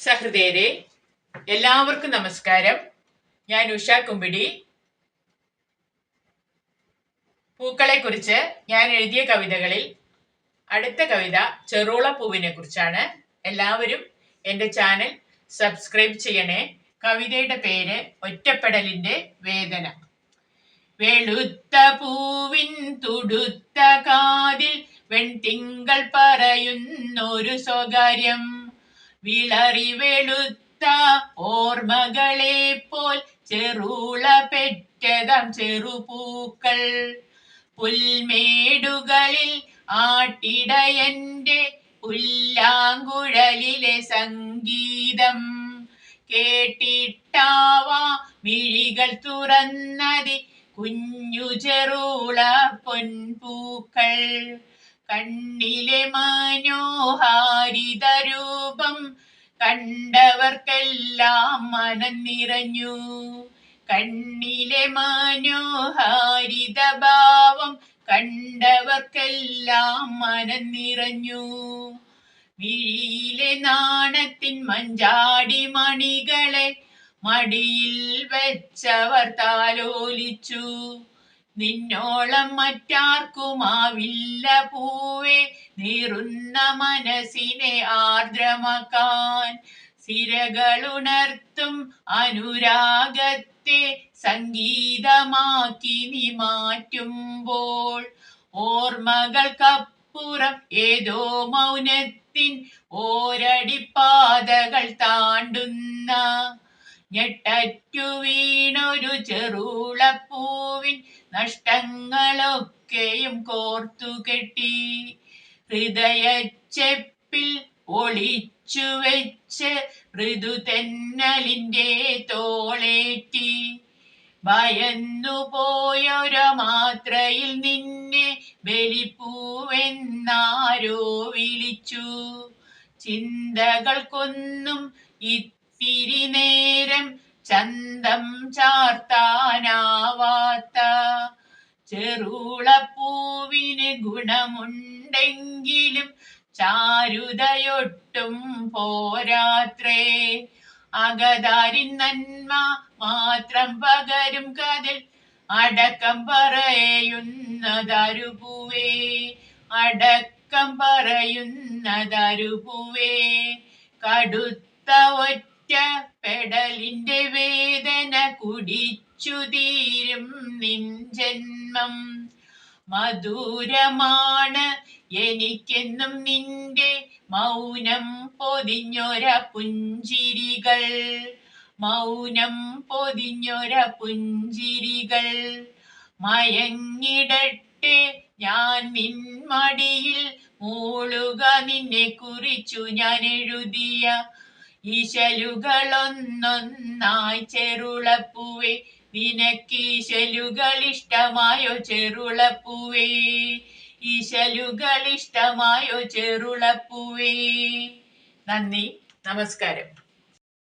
സഹൃദയരെ എല്ലാവർക്കും നമസ്കാരം. ഞാൻ ഉഷ കുമ്പിടി. പൂക്കളെ കുറിച്ച് ഞാൻ എഴുതിയ കവിതകളിൽ അടുത്ത കവിത ചെറുള പൂവിനെ കുറിച്ചാണ്. എല്ലാവരും എന്റെ ചാനൽ സബ്സ്ക്രൈബ് ചെയ്യണേ. കവിതയുടെ പേര് ഒറ്റപ്പെടലിന്റെ വേദന. വെളുത്ത പൂവിൻ തുടുത്ത കാതിൽ വെൺതിങ്കൾ പറയുന്നൊരു സ്വകാര്യം. വിളറി വെളുത്ത ഓർമ്മകളെ പോൽ ചെറുള പെറ്റതം ചെറുപൂക്കൾ. പുൽമേടുകളിൽ ആട്ടിടയന്റെ പുല്ലാങ്കുഴലിലെ സംഗീതം. കേട്ടിട്ടാവാ മിഴികൾ തുറന്നതി കുഞ്ഞു ചെറുള പൊൻപൂക്കൾ. കണ്ണിലെ മനോഹാരിതരൂപം കണ്ടവർക്കെല്ലാം മനം നിറഞ്ഞു കണ്ണിലെ മനോഹാരിതഭാവം കണ്ടവർക്കെല്ലാം മനം നിറഞ്ഞു മിഴിയിലെ നാണത്തിൻ മഞ്ചാടി മണികളെ മടിയിൽ വെച്ചവർ താലോലിച്ചു. നിന്നോളം മറ്റാർക്കുമാവില്ല പൂവേ നീറുന്ന മനസ്സിനെ ആർദ്രമാക്കാൻ. സിരകളുണർത്തും അനുരാഗത്തെ സംഗീതമാക്കി നീ മാറ്റുമ്പോൾ. ഓർമ്മകൾക്കപ്പുറം ഏതോ മൗനത്തിൻ ഓരടിപ്പാതകൾ താണ്ടുന്ന. ഞെട്ടറ്റു വീണൊരു ചെറുളപ്പൂവിൻ നഷ്ടങ്ങളൊക്കെയും കോർത്തു കെട്ടി. ഹൃദയച്ചെപ്പിൽ ഒളിച്ചു വെച്ച് മൃദു തെന്നലിന്റെ തോളേറ്റി. ഭയന്നു പോയൊരു മാത്രയിൽ നിന്നെ ബലിപ്പൂവെന്നാരോ വിളിച്ചു. ചിന്തകൾക്കൊന്നും ഇത്തിരി നേരം ചന്തം ചാർത്താനാവാത്ത ചെറുളപ്പൂവിന് ഗുണമുണ്ടെങ്കിലും ചാരുതയൊട്ടും പോരാത്രേ. അകതാരിൻ നന്മ മാത്രം പകരും കതിൽ അടക്കം പറയുന്നതരുപൂവേ. അടക്കം പറയുന്നതരുപൂവേ. കടുത്ത ഒറ്റ പെടലിന്റെ വേദന കുടിച്ചു തീരും നിൻ ജന്മം. മധുരമാണ് എനിക്കെന്നും നിന്റെ മൗനം പൊതിഞ്ഞൊര പുഞ്ചിരികൾ. മൗനം പൊതിഞ്ഞൊര പുഞ്ചിരികൾ. മയങ്ങിടട്ടെ ഞാൻ നിൻ മടിയിൽ മൂളുക. നിന്നെ കുറിച്ചു ഞാൻ എഴുതിയ ഈശലുകളൊന്നൊന്നായി ചെറുളപ്പൂവേ നിനക്കീശലുകൾ ഇഷ്ടമായോ ചെറുളപ്പൂവേ? ഈശലുകൾ ഇഷ്ടമായോ ചെറുളപ്പൂവേ? നന്ദി നമസ്കാരം.